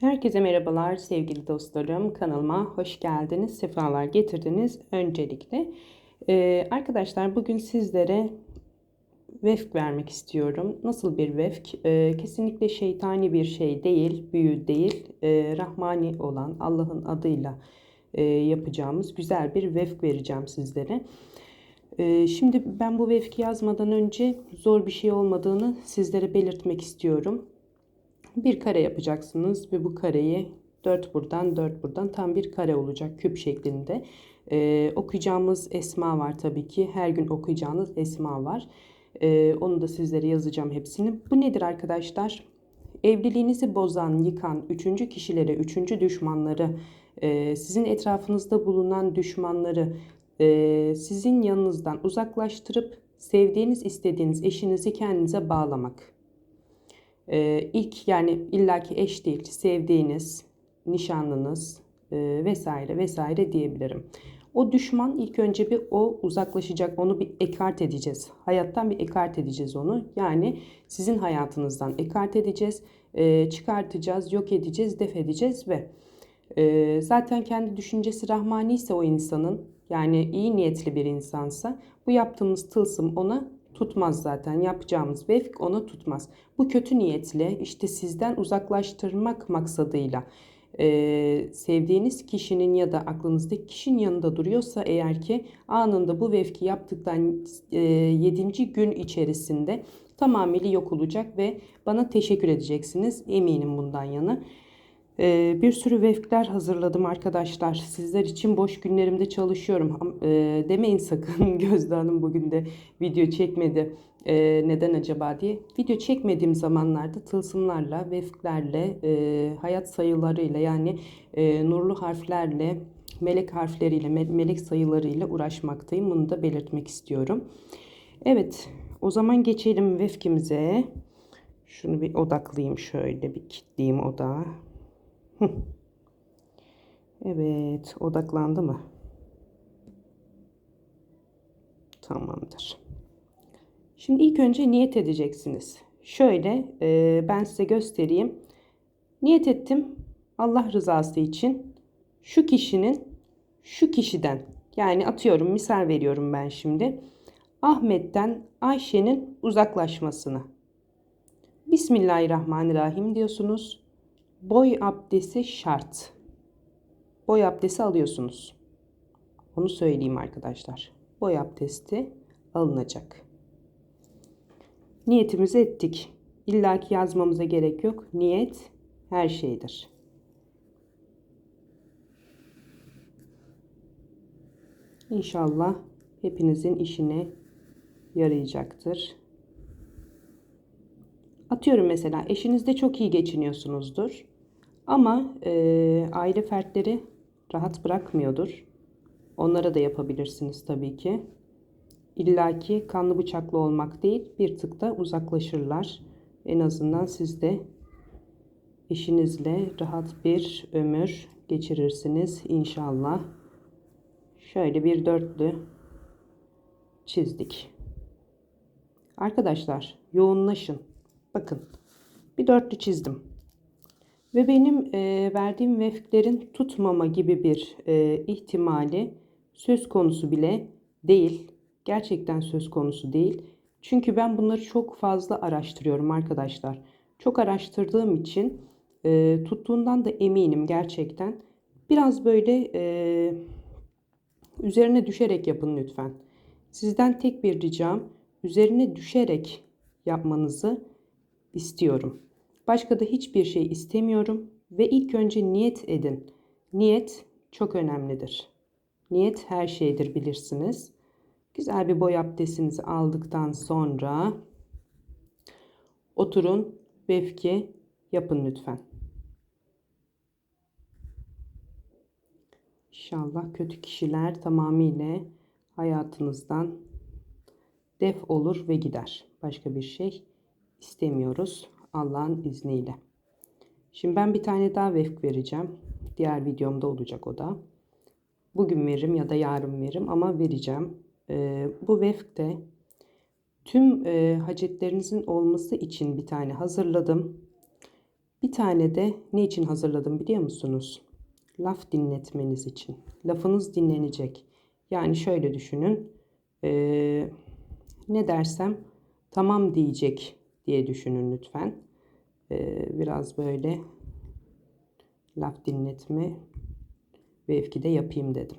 Herkese merhabalar sevgili dostlarım. Kanalıma hoş geldiniz, sefalar getirdiniz. Öncelikle Ee, arkadaşlar bugün sizlere vefk vermek istiyorum. Nasıl bir vefk? Ee, kesinlikle şeytani bir şey değil, büyü değil. Ee, rahmani olan Allah'ın adıyla e, yapacağımız güzel bir vefk vereceğim sizlere. Ee, şimdi ben bu vefki yazmadan önce zor bir şey olmadığını sizlere belirtmek istiyorum bir kare yapacaksınız ve bu kareyi 4 buradan 4 buradan tam bir kare olacak küp şeklinde. Ee, okuyacağımız esma var tabii ki. Her gün okuyacağınız esma var. Ee, onu da sizlere yazacağım hepsini. Bu nedir arkadaşlar? Evliliğinizi bozan, yıkan, üçüncü kişilere, üçüncü düşmanları, e, sizin etrafınızda bulunan düşmanları e, sizin yanınızdan uzaklaştırıp sevdiğiniz, istediğiniz eşinizi kendinize bağlamak. Ee, ilk yani illaki eş değil, sevdiğiniz, nişanlınız e, vesaire vesaire diyebilirim. O düşman ilk önce bir o uzaklaşacak, onu bir ekart edeceğiz. Hayattan bir ekart edeceğiz onu. Yani sizin hayatınızdan ekart edeceğiz, e, çıkartacağız, yok edeceğiz, def edeceğiz ve e, zaten kendi düşüncesi rahmani ise o insanın yani iyi niyetli bir insansa bu yaptığımız tılsım ona tutmaz zaten. Yapacağımız vefk ona tutmaz. Bu kötü niyetle işte sizden uzaklaştırmak maksadıyla e, sevdiğiniz kişinin ya da aklınızdaki kişinin yanında duruyorsa eğer ki anında bu vefki yaptıktan e, 7. gün içerisinde tamamıyla yok olacak ve bana teşekkür edeceksiniz. Eminim bundan yana. Ee, bir sürü vefkler hazırladım arkadaşlar. Sizler için boş günlerimde çalışıyorum. Ee, demeyin sakın Gözde Hanım bugün de video çekmedi. Ee, neden acaba diye. Video çekmediğim zamanlarda tılsımlarla, vefklerle, e, hayat sayılarıyla yani e, nurlu harflerle, melek harfleriyle, melek sayılarıyla uğraşmaktayım. Bunu da belirtmek istiyorum. Evet, o zaman geçelim vefkimize. Şunu bir odaklayayım şöyle bir kilitleyeyim odağı. Evet, odaklandı mı? Tamamdır. Şimdi ilk önce niyet edeceksiniz. Şöyle e, ben size göstereyim. Niyet ettim Allah rızası için şu kişinin şu kişiden yani atıyorum misal veriyorum ben şimdi. Ahmet'ten Ayşe'nin uzaklaşmasını. Bismillahirrahmanirrahim diyorsunuz boy abdesti şart. Boy abdesti alıyorsunuz. Onu söyleyeyim arkadaşlar. Boy abdesti alınacak. Niyetimizi ettik. İlla ki yazmamıza gerek yok. Niyet her şeydir. İnşallah hepinizin işine yarayacaktır. Atıyorum mesela eşinizde çok iyi geçiniyorsunuzdur. Ama e, aile fertleri rahat bırakmıyordur. Onlara da yapabilirsiniz tabii ki. İlla ki kanlı bıçaklı olmak değil bir tık da uzaklaşırlar. En azından siz de eşinizle rahat bir ömür geçirirsiniz inşallah. Şöyle bir dörtlü çizdik. Arkadaşlar yoğunlaşın. Bakın bir dörtlü çizdim. Ve benim e, verdiğim vefklerin tutmama gibi bir e, ihtimali söz konusu bile değil. Gerçekten söz konusu değil. Çünkü ben bunları çok fazla araştırıyorum arkadaşlar. Çok araştırdığım için e, tuttuğundan da eminim gerçekten. Biraz böyle e, üzerine düşerek yapın lütfen. Sizden tek bir ricam üzerine düşerek yapmanızı istiyorum. Başka da hiçbir şey istemiyorum ve ilk önce niyet edin. Niyet çok önemlidir. Niyet her şeydir bilirsiniz. Güzel bir boy abdestinizi aldıktan sonra oturun, vefki yapın lütfen. İnşallah kötü kişiler tamamıyla hayatınızdan def olur ve gider. Başka bir şey istemiyoruz. Allah'ın izniyle. Şimdi ben bir tane daha vefk vereceğim. Diğer videomda olacak o da. Bugün veririm ya da yarın veririm ama vereceğim. Ee, bu vefkte tüm e, hacetlerinizin olması için bir tane hazırladım. Bir tane de ne için hazırladım biliyor musunuz? Laf dinletmeniz için. Lafınız dinlenecek. Yani şöyle düşünün. Ee, ne dersem tamam diyecek diye düşünün lütfen. Ee, biraz böyle laf dinletme ve de yapayım dedim.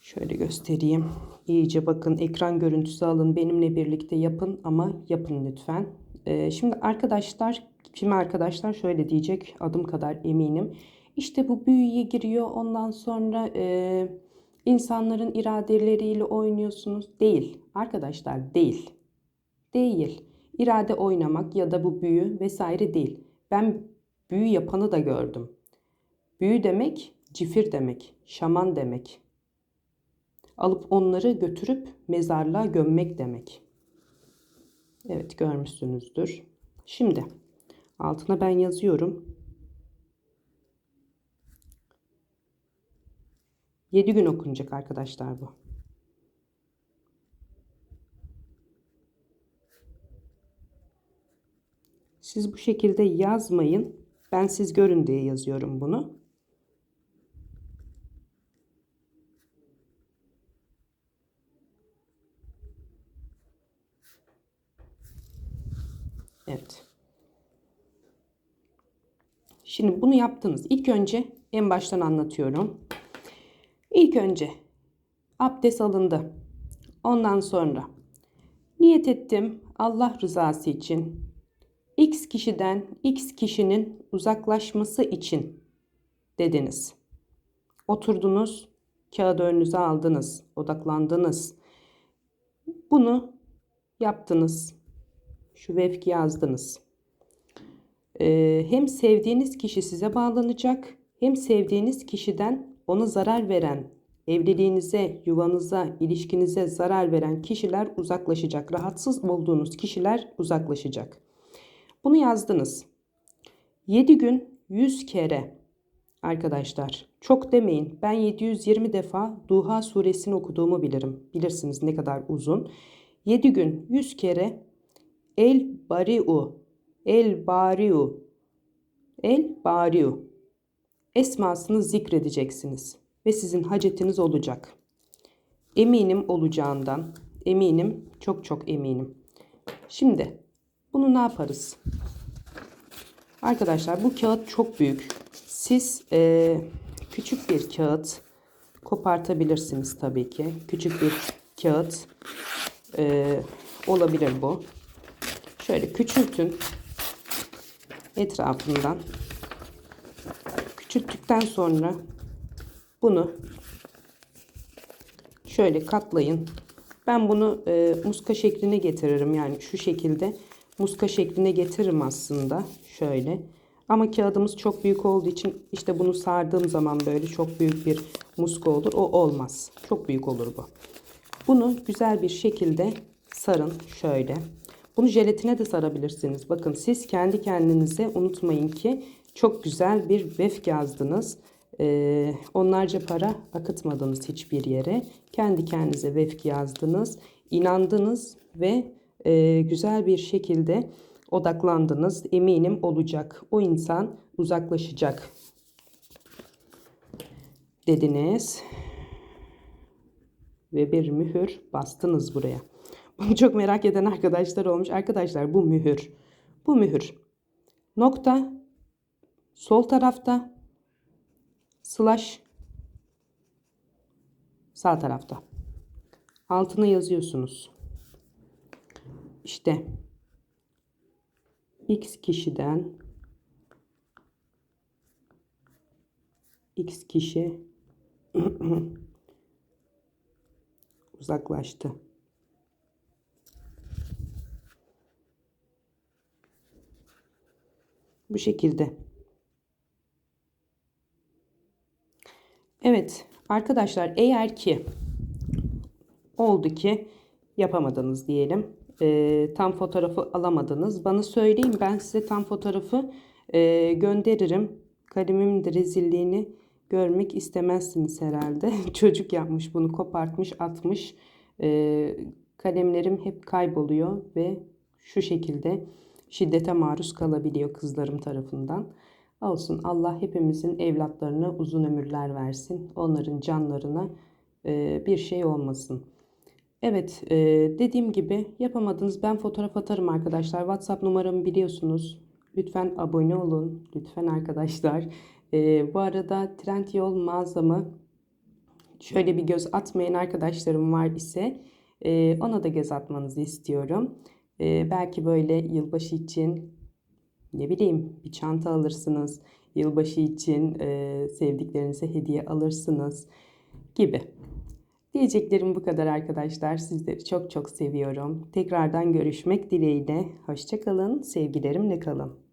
Şöyle göstereyim. İyice bakın ekran görüntüsü alın benimle birlikte yapın ama yapın lütfen. Ee, şimdi arkadaşlar kimi arkadaşlar şöyle diyecek adım kadar eminim. İşte bu büyüye giriyor ondan sonra e, insanların iradeleriyle oynuyorsunuz. Değil arkadaşlar değil. Değil. İrade oynamak ya da bu büyü vesaire değil. Ben büyü yapanı da gördüm. Büyü demek cifir demek, şaman demek. Alıp onları götürüp mezarlığa gömmek demek. Evet görmüşsünüzdür. Şimdi altına ben yazıyorum. 7 gün okunacak arkadaşlar bu. Siz bu şekilde yazmayın. Ben siz görün diye yazıyorum bunu. Evet. Şimdi bunu yaptınız. İlk önce en baştan anlatıyorum. İlk önce abdest alındı. Ondan sonra niyet ettim Allah rızası için X kişiden X kişinin uzaklaşması için dediniz. Oturdunuz, kağıdı önünüze aldınız, odaklandınız. Bunu yaptınız. Şu vefki yazdınız. Ee, hem sevdiğiniz kişi size bağlanacak, hem sevdiğiniz kişiden ona zarar veren, evliliğinize, yuvanıza, ilişkinize zarar veren kişiler uzaklaşacak. Rahatsız olduğunuz kişiler uzaklaşacak. Bunu yazdınız. 7 gün 100 kere arkadaşlar. Çok demeyin. Ben 720 defa Duha suresini okuduğumu bilirim. Bilirsiniz ne kadar uzun. 7 gün 100 kere El Bariu El Bariu El Bariu esmasını zikredeceksiniz ve sizin hacetiniz olacak. Eminim olacağından, eminim, çok çok eminim. Şimdi bunu ne yaparız? Arkadaşlar bu kağıt çok büyük. Siz e, küçük bir kağıt kopartabilirsiniz tabii ki. Küçük bir kağıt e, olabilir bu. Şöyle küçültün etrafından. Küçülttükten sonra bunu şöyle katlayın. Ben bunu e, muska şekline getiririm. Yani şu şekilde muska şekline getiririm aslında. Şöyle. Ama kağıdımız çok büyük olduğu için işte bunu sardığım zaman böyle çok büyük bir muska olur. O olmaz. Çok büyük olur bu. Bunu güzel bir şekilde sarın. Şöyle. Bunu jelatine de sarabilirsiniz. Bakın siz kendi kendinize unutmayın ki çok güzel bir vef yazdınız. Ee, onlarca para akıtmadınız hiçbir yere. Kendi kendinize vefk yazdınız. inandınız ve e, güzel bir şekilde odaklandınız. Eminim olacak. O insan uzaklaşacak dediniz. Ve bir mühür bastınız buraya. Bunu çok merak eden arkadaşlar olmuş. Arkadaşlar bu mühür. Bu mühür. Nokta sol tarafta slash sağ tarafta. Altına yazıyorsunuz. İşte X kişiden X kişi uzaklaştı. Bu şekilde. Evet arkadaşlar eğer ki oldu ki yapamadınız diyelim. E, tam fotoğrafı alamadınız. Bana söyleyin ben size tam fotoğrafı e, gönderirim. Kalemimin de rezilliğini görmek istemezsiniz herhalde. Çocuk yapmış bunu kopartmış atmış. E, kalemlerim hep kayboluyor ve şu şekilde şiddete maruz kalabiliyor kızlarım tarafından. Olsun Allah hepimizin evlatlarına uzun ömürler versin. Onların canlarına e, bir şey olmasın. Evet, e, dediğim gibi yapamadınız. Ben fotoğraf atarım arkadaşlar. WhatsApp numaramı biliyorsunuz. Lütfen abone olun. Lütfen arkadaşlar. E, bu arada Trendyol mağazamı şöyle bir göz atmayan arkadaşlarım var ise e, ona da göz atmanızı istiyorum. E, belki böyle yılbaşı için ne bileyim bir çanta alırsınız. Yılbaşı için e, sevdiklerinize hediye alırsınız gibi. Diyeceklerim bu kadar arkadaşlar. Sizleri çok çok seviyorum. Tekrardan görüşmek dileğiyle. Hoşçakalın. Sevgilerimle kalın.